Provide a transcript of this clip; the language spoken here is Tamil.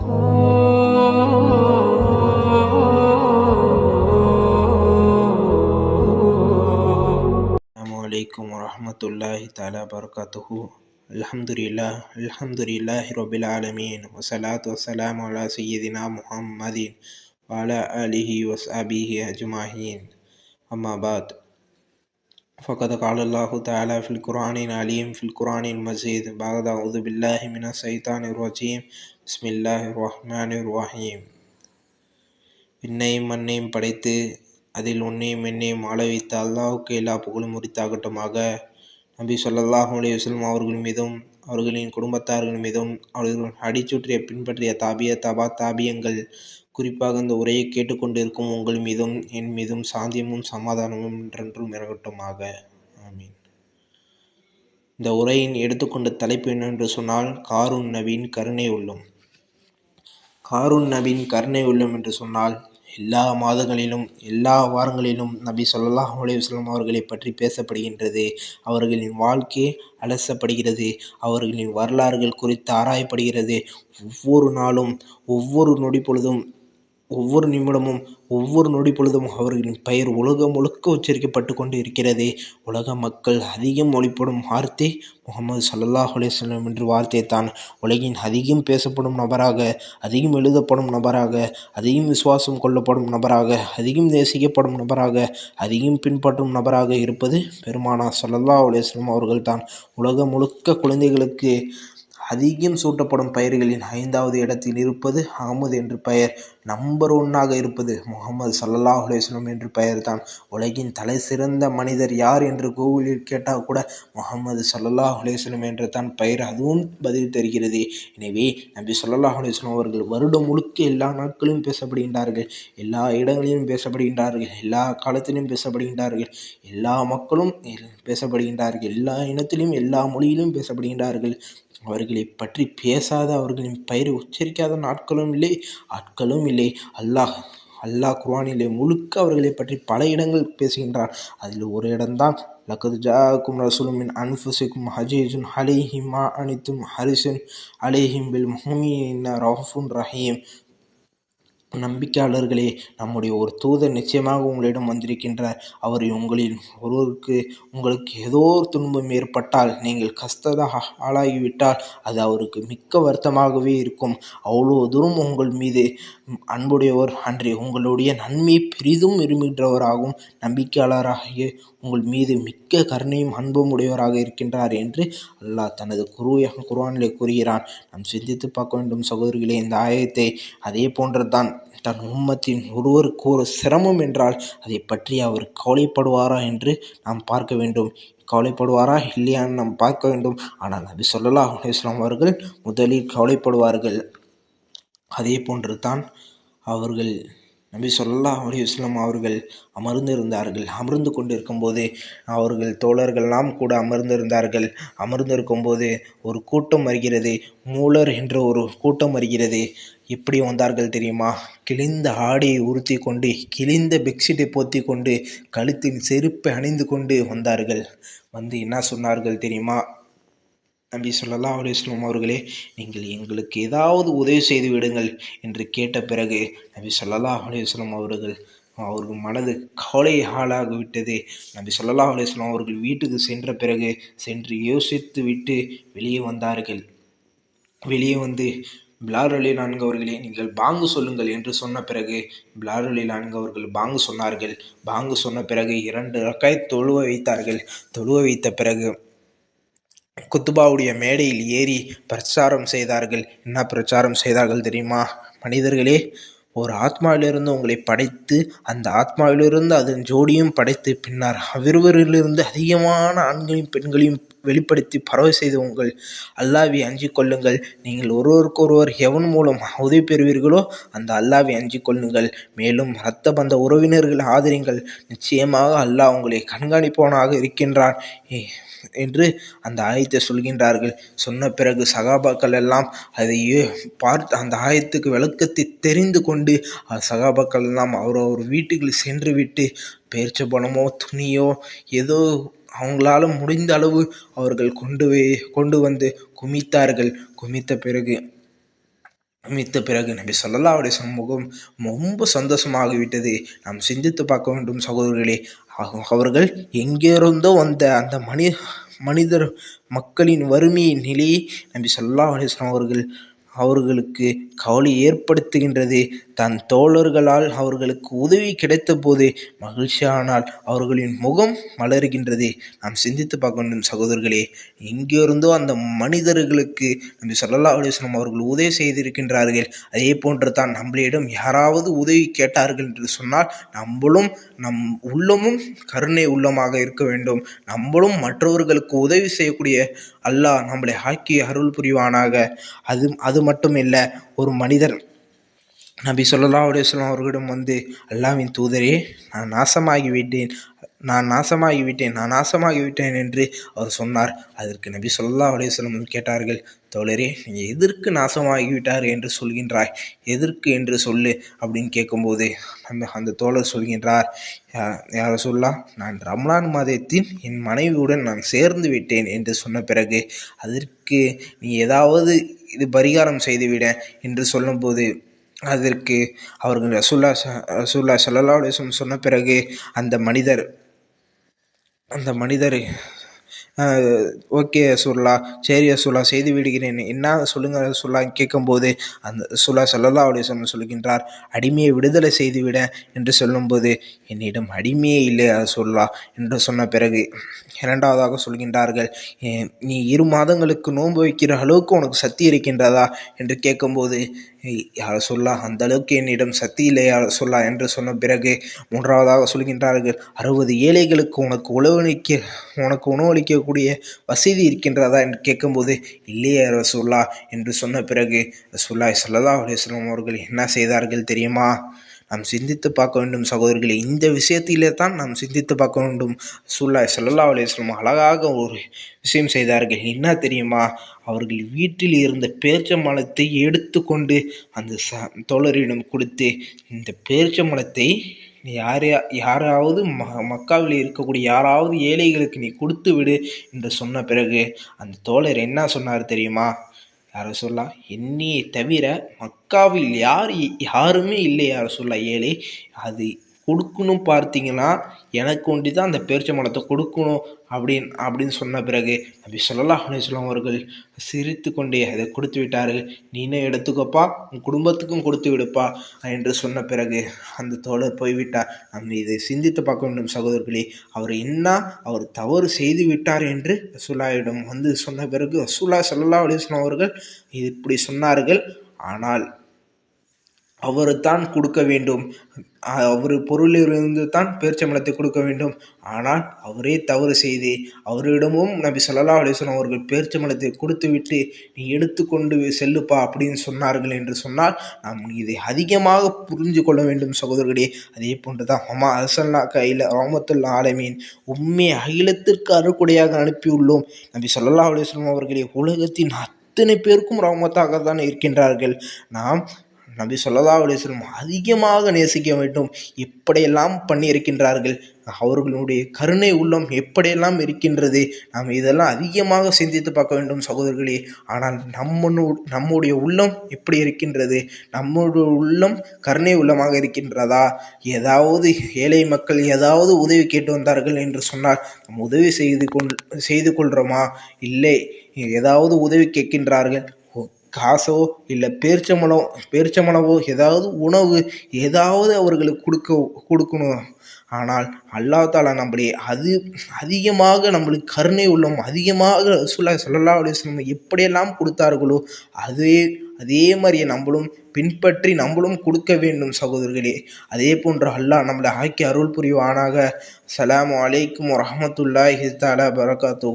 السلام عليكم ورحمة الله تعالى وبركاته. الحمد لله الحمد لله رب العالمين والصلاة والسلام على سيدنا محمد وعلى آله وصحبه أجمعين. أما بعد فقد قال الله تعالى في القرآن العليم في القرآن المجيد بعد أعوذ بالله من الشيطان الرجيم بسم الله الرحمن الرحيم விண்ணையும் மண்ணையும் படைத்து அதில் உன்னையும் என்னையும் ஆள வைத்த அல்லாஹுக்கு எல்லா புகழும் உரித்தாகட்டுமாக நபி ஸல்லல்லாஹு அலைஹி வஸல்லம் அவர்கள் மீதும் அவர்களின் குடும்பத்தார்கள் மீதும் அவர்கள் அடிச்சுற்றிய பின்பற்றிய தாபிய தபா தாபியங்கள் குறிப்பாக இந்த உரையை கேட்டுக்கொண்டிருக்கும் உங்கள் மீதும் என் மீதும் சாந்தியமும் சமாதானமும் என்றென்றும் இறங்கட்டுமாக ஆமீன். இந்த உரையின் எடுத்துக்கொண்ட தலைப்பு என்னென்று சொன்னால் காரூன் நபியின் கருணை உள்ளம். காரூன் நபியின் கருணை உள்ளம் என்று சொன்னால் எல்லா மாதங்களிலும் எல்லா வாரங்களிலும் நபி ஸல்லல்லாஹு அலையுஸ்லாம் அவர்களை பற்றி பேசப்படுகின்றது. அவர்களின் வாழ்க்கை அலசப்படுகிறது. அவர்களின் வரலாறுகள் குறித்து ஆராயப்படுகிறது. ஒவ்வொரு நாளும் ஒவ்வொரு நொடி பொழுதும் ஒவ்வொரு நிமிடமும் ஒவ்வொரு நொடி பொழுதும் அவர்களின் பெயர் உலகம் முழுக்க உச்சரிக்கப்பட்டு கொண்டு இருக்கிறது உலக மக்கள் அதிகம் ஒளிப்படும் வார்த்தை முகமது சல்லல்லாஹ் அலிஸ்லம் என்ற வார்த்தை தான். உலகின் அதிகம் பேசப்படும் நபராக அதிகம் எழுதப்படும் நபராக அதிகம் விசுவாசம் கொள்ளப்படும் நபராக அதிகம் நேசிக்கப்படும் நபராக அதிகம் பின்பற்றும் நபராக இருப்பது பெருமானா சல்லல்லாஹ் அலிஸ்லம் அவர்கள் தான். உலகம் முழுக்க குழந்தைகளுக்கு அதிகம் சூட்டப்படும் பெயர்களின் ஐந்தாவது இடத்தில் இருப்பது அகமது என்று பெயர். நம்பர் ஒன்னாக இருப்பது முகமது சல்லாஹ் அலுவலம் என்று பெயர்தான் உலகின் தலை சிறந்த மனிதர் யார் என்று கூகுளில் கேட்டால் கூட முகமது சல்லாஹ் அலுவலம் என்று தான் பெயர் அதுவும் பதில் தருகிறது. எனவே நபி சொல்லல்லாஹ் அலுவலம் அவர்கள் வருடம் முழுக்க எல்லா நாட்களிலும் பேசப்படுகின்றார்கள். எல்லா இடங்களிலும் பேசப்படுகின்றார்கள். எல்லா காலத்திலும் பேசப்படுகின்றார்கள். எல்லா மக்களும் பேசப்படுகின்றார்கள். எல்லா இனத்திலும் எல்லா மொழியிலும் பேசப்படுகின்றார்கள். அவர்களை பற்றி பேசாத அவர்களின் பெயரை உச்சரிக்காத நாட்களும் இல்லை ஆட்களும் இல்லை. அல்லாஹ் அல்லாஹ் குர்ஆனிலே முழுக்க அவர்களை பற்றி பல இடங்கள் பேசுகின்றார் அதில் ஒரு இடம்தான் லக்கது ஜாக்கும் ரசூலுமின் அன்ஃபுசிக்கும் ஹஜீஜுன் அலைஹிம் மா அனித்தும் ஹரிசுன் அலைஹிம் பில் முஹமின் ரஹீம். நம்பிக்கையாளர்களே நம்முடைய ஒரு தூதர் நிச்சயமாக உங்களிடம் வந்திருக்கின்றார். அவர் உங்களில் ஒருவருக்கு உங்களுக்கு ஏதோ ஒரு துன்பம் ஏற்பட்டால் நீங்கள் கஷ்டதாக ஆளாகிவிட்டால் அது அவருக்கு மிக்க வருத்தமாகவே இருக்கும். அவ்வளோ தூரம் உங்கள் மீது அன்புடையவர் அன்றி உங்களுடைய நன்மை பெரிதும் விரும்புகின்றவராகவும் நம்பிக்கையாளராகிய உங்கள் மீது மிக்க கருணையும் அன்பும் உடையவராக இருக்கின்றார் என்று அல்லாஹ் தனது குருவாக குர்ஆனிலே கூறுகிறான். நாம் சிந்தித்து பார்க்க வேண்டும் சகோதரிகளே இந்த ஆயத்தை அதே போன்றுதான் தன் உம்மத்தின் ஒருவருக்கு ஒரு சிரமம் என்றால் அதை பற்றி அவர் கவலைப்படுவாரா என்று நாம் பார்க்க வேண்டும். கவலைப்படுவாரா? இல்லையான்னு நாம் பார்க்க வேண்டும். ஆனால் நபி சொல்லலா இஸ்லாம் அவர்கள் முதலில் கவலைப்படுவார்கள். அதே போன்று தான் அவர்கள் நபி சொல்லா அலிஸ்லாம் அவர்கள் அமர்ந்திருந்தார்கள். அமர்ந்து கொண்டிருக்கும் போது அவர்கள் தோழர்கள்லாம் கூட அமர்ந்திருந்தார்கள். அமர்ந்திருக்கும் போது ஒரு கூட்டம் வருகிறது. மூலர் என்ற ஒரு கூட்டம் வருகிறது. எப்படி வந்தார்கள் தெரியுமா? கிழிந்த ஆடையை உறுத்தி கொண்டு கிழிந்த பெட்ஷீட்டை போத்தி கொண்டு கழுத்தில் செருப்பை அணிந்து கொண்டு வந்தார்கள். வந்து என்ன சொன்னார்கள் தெரியுமா? நபி சொல்லல்லா அலுவலாம் அவர்களே நீங்கள் எங்களுக்கு ஏதாவது உதவி செய்து விடுங்கள் என்று கேட்ட பிறகு நபி சொல்லல்லா அலுவலாம் அவர்கள் அவர்கள் மனது கவலை ஆளாகிவிட்டது நபி சொல்லல்லா அலுவலாம் அவர்கள் வீட்டுக்கு சென்ற பிறகு சென்று யோசித்து விட்டு வெளியே வந்தார்கள். வெளியே வந்து பிலார் அலி நான்கு அவர்களே நீங்கள் பாங்கு சொல்லுங்கள் என்று சொன்ன பிறகு பிலார் அலி நான்கு அவர்கள் பாங்கு சொன்னார்கள். பாங்கு சொன்ன பிறகு இரண்டு ரக்காய் தொழுவ வைத்தார்கள். தொழுவ வைத்த பிறகு குத்துபாவுடைய மேடையில் ஏறி பிரச்சாரம் செய்தார்கள். என்ன பிரச்சாரம் செய்தார்கள் தெரியுமா? மனிதர்களே ஒரு ஆத்மாவிலிருந்து உங்களை படைத்து அந்த ஆத்மாவிலிருந்து அதன் ஜோடியும் படைத்து பின்னர் அவ்விருவரிலிருந்து அதிகமான ஆண்களையும் பெண்களையும் வெளிப்படுத்தி பறவை செய்து உங்கள் அல்லாவை அஞ்சு கொள்ளுங்கள். நீங்கள் ஒருவருக்கொருவர் எவன் மூலம் உதவி பெறுவீர்களோ அந்த அல்லாவை அஞ்சு கொள்ளுங்கள். மேலும் இரத்த பந்த உறவினர்கள் ஆதரிங்கள். நிச்சயமாக அல்லாஹ் உங்களை கண்காணிப்பவனாக இருக்கின்றான். என்று அந்த ஆயத்தை சொல்கின்றார்கள். சொன்ன பிறகு சகாபாக்கள் எல்லாம் அதை பார்த்து அந்த ஆயத்துக்கு விளக்கத்தை தெரிந்து கொண்டு சகாபாக்கள் எல்லாம் அவர் அவர் வீட்டுக்கு சென்று விட்டு பேர்ச்ச பணமோ துணியோ ஏதோ அவங்களால முடிந்த அளவு அவர்கள் கொண்டு போய் கொண்டு வந்து குமித்தார்கள். குமித்த பிறகு மித்த பிறகு நபி சொல்லல்லா அலிஸ்லம் சமூகம் ரொம்ப சந்தோஷமாகிவிட்டது. நாம் சிந்தித்து பார்க்க வேண்டும் சகோதரர்களே. அவர்கள் எங்கிருந்தோ வந்த அந்த மனி மனிதர் மக்களின் வறுமையின் நிலையை நபி சொல்லா அலிஸ்லாம் அவர்கள் அவர்களுக்கு கவலை ஏற்படுத்துகின்றது. தன் தோழர்களால் அவர்களுக்கு உதவி கிடைத்த போது மகிழ்ச்சியானால் அவர்களின் முகம் மலர்கின்றது. நாம் சிந்தித்து பார்க்க வேண்டும் சகோதரர்களே எங்கிருந்தோ அந்த மனிதர்களுக்கு நம்பி சொல்லல்லா அலுவலம் அவர்கள் உதவி செய்திருக்கின்றார்கள். அதே போன்று தான் நம்மளிடம் யாராவது உதவி கேட்டார்கள் என்று சொன்னால் நம்மளும் நம் உள்ளமும் கருணை உள்ளமாக இருக்க வேண்டும். நம்மளும் மற்றவர்களுக்கு உதவி செய்யக்கூடிய அல்லாஹ் நம்மளை ஆக்கி அருள் புரிவானாக. அது அது மட்டும் இல்லை ஒரு மனிதர் நபி சொல்லா அலுவலாம் அவர்களிடம் வந்து அல்லாவின் தூதரே நான் நாசமாகிவிட்டேன். நான் நாசமாகிவிட்டேன். நான் நாசமாகிவிட்டேன் என்று அவர் சொன்னார். அதற்கு நபி சொல்லா சொல்லும் கேட்டார்கள் தோழரே நீ எதற்கு நாசமாகிவிட்டார் என்று சொல்கின்றாய்? எதற்கு என்று சொல்லு அப்படின்னு கேட்கும்போது அந்த அந்த தோழர் சொல்கின்றார் யார சொல்லா நான் ரம்லான் மாதத்தின் என் மனைவியுடன் நான் சேர்ந்து விட்டேன் என்று சொன்ன பிறகு அதற்கு நீ ஏதாவது இது பரிகாரம் செய்துவிட என்று சொல்லும்போது அதற்கு அவர்கள் ரசுல்லா ரசுல்லா சல்லா அலிஸ்லம் சொன்ன பிறகு அந்த மனிதர் அந்த மனிதர் ஓகே சுல்லா சரி சுல்லா செய்து விடுகிறேன். என்ன சொல்லுங்க சொல்லா கேட்கும்போது அந்த சுல்லா சல்லல்லா அலிஸ்லம் சொல்கின்றார் அடிமையை விடுதலை செய்துவிட என்று சொல்லும்போது என்னிடம் அடிமையே இல்லை சொல்லா என்று சொன்ன பிறகு இரண்டாவதாக சொல்கின்றார்கள் நீ இரு மாதங்களுக்கு நோன்பு வைக்கிற அளவுக்கு உனக்கு சக்தி இருக்கின்றதா? என்று கேட்கும்போது யார் சொல்லா அந்த அளவுக்கு என்னிடம் சக்தி இல்லை யார் சொல்லா என்று சொன்ன பிறகு மூன்றாவதாக சொல்கின்றார்கள் அறுபது ஏழைகளுக்கு உனக்கு உணவளிக்க உனக்கு உணவளிக்க இருக்கக்கூடிய வசதி இருக்கின்றதா என்று கேட்கும்போது இல்லையே ரசூல்லா என்று சொன்ன பிறகு ரசுல்லா சல்லா அலுவலாம் அவர்கள் என்ன செய்தார்கள் தெரியுமா? நாம் சிந்தித்து பார்க்க வேண்டும் சகோதரர்களே. இந்த விஷயத்திலே தான் நாம் சிந்தித்து பார்க்க வேண்டும். சுல்லா சல்லா அலுவலம் அழகாக ஒரு விஷயம் செய்தார்கள். என்ன தெரியுமா? அவர்கள் வீட்டில் இருந்த பேர்ச்சம்பழத்தை எடுத்துக்கொண்டு அந்த ச தோழரிடம் கொடுத்து இந்த பேர்ச்சம்பழத்தை யார் யாராவது ம மக்காவில் இருக்கக்கூடிய யாராவது ஏழைகளுக்கு நீ கொடுத்து விடு என்று சொன்ன பிறகு அந்த தோழர் என்ன சொன்னார் தெரியுமா? யாரை சொல்லா என்னையை தவிர மக்காவில் யார் யாருமே இல்லை யாரை சொல்லா ஏழை. அது கொடுக்கணும் பார்த்தீங்கன்னா எனக்கு ஒண்டி தான் அந்த பேரிச்ச கொடுக்கணும். அப்படின்னு அப்படின்னு சொன்ன பிறகு நபி சொல்லலா அலிஸ்லாம் அவர்கள் சிரித்து கொண்டே அதை கொடுத்து விட்டார்கள். நீனே எடுத்துக்கப்பா? உன் குடும்பத்துக்கும் கொடுத்து விடுப்பா? என்று சொன்ன பிறகு அந்த தோழர் போய்விட்டார். நம்ம இதை சிந்தித்து பார்க்க வேண்டும் சகோதரர்களே. அவர் என்ன? அவர் தவறு செய்து விட்டார் என்று ரசூலாவிடம் வந்து சொன்ன பிறகு ரசூலா சல்லா அலிஸ்லாம் அவர்கள் இப்படி சொன்னார்கள். ஆனால் அவர் தான் கொடுக்க வேண்டும். அவர் பொருளிலிருந்து தான் பேர்ச்சம்பளத்தை கொடுக்க வேண்டும். ஆனால் அவரே தவறு செய்து. அவரிடமும் நபி சொல்லா அலிஸ்லாம் அவர்கள் பேர்ச்சம்பளத்தை கொடுத்துவிட்டு நீ எடுத்துக்கொண்டு செல்லுப்பா அப்படின்னு சொன்னார்கள் என்று சொன்னால் நாம் இதை அதிகமாக புரிஞ்சு கொள்ள வேண்டும் சகோதரர்களே. அதே போன்று தான் அம்மா அரசல்லா கையில் ரோமத்துல்லா ஆலமீன் உண்மை அகிலத்திற்கு அறுக்குடையாக அனுப்பியுள்ளோம். நபி சொல்லா அலிஸ்லாம் அவர்களே உலகத்தின் அத்தனை பேருக்கும் ராமத்தாக தான் இருக்கின்றார்கள். நாம் நபி சொல்லா அலிஸ்லம் அதிகமாக நேசிக்க வேண்டும். எப்படியெல்லாம் பண்ணியிருக்கின்றார்கள்? அவர்களுடைய கருணை உள்ளம் எப்படியெல்லாம் இருக்கின்றது? நாம் இதெல்லாம் அதிகமாக சிந்தித்து பார்க்க வேண்டும் சகோதரர்களே. ஆனால் நம்மனு நம்முடைய உள்ளம் எப்படி இருக்கின்றது? நம்முடைய உள்ளம் கருணை உள்ளமாக இருக்கின்றதா? ஏதாவது ஏழை மக்கள் ஏதாவது உதவி கேட்டு வந்தார்கள் என்று சொன்னால் நம் உதவி செய்து கொள் செய்து கொள்கிறோமா இல்லை ஏதாவது உதவி கேட்கின்றார்கள்? காசோ இல்லை பேரிச்சம்பழம் பேரிச்சம்பழமோ ஏதாவது உணவு ஏதாவது அவர்களுக்கு கொடுக்க கொடுக்கணும். ஆனால் அல்லாஹ் தாலா நம்மளை அது அதிகமாக நம்மளுக்கு கருணை உள்ளம் அதிகமாக சொல்ல சொல்லலா அலுவலம் எப்படியெல்லாம் கொடுத்தார்களோ அதே அதே மாதிரியே நம்மளும் பின்பற்றி நம்மளும் கொடுக்க வேண்டும் சகோதரர்களே. அதே போன்று அல்லாஹ் நம்மளை ஆக்கி அருள் புரிவானாக. சலாம் அலைக்கும் வரமத்துல்லாஹி தாலா பரகாத்து